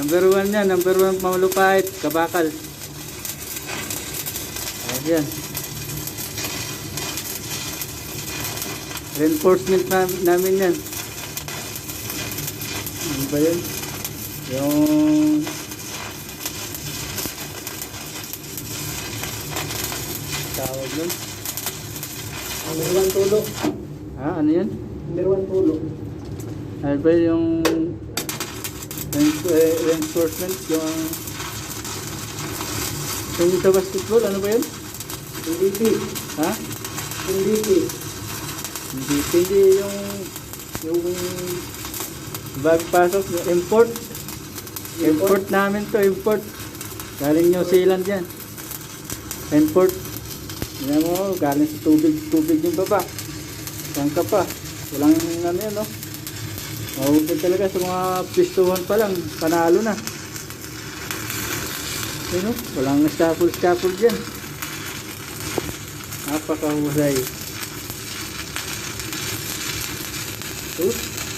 Number one yan. Number one malupait. Kabakal. Ayan. Reinforcement na, namin yan. Ano ba yun? Yung... Tawag nun? Number one tulo. Ha? Ano yan? Number one tulo. Ano ba yung... eh, Reinforcement? Yung... Yung sa basketball, ano ba yun? MVP. Ha? MVP. Hindi, hindi yung... Yung... Bag pasok, yung import. Import namin to, import. Galing New Zealand yan. Import. Yan mo, galing sa tubig, tubig yung baba. Saan ka pa? Walang ano yan, no? Mahugad talaga sa mga pistuhan pa lang, panalo na. Yun, no? Walang scaffold-scaffold dyan. Napakahusay. Oops.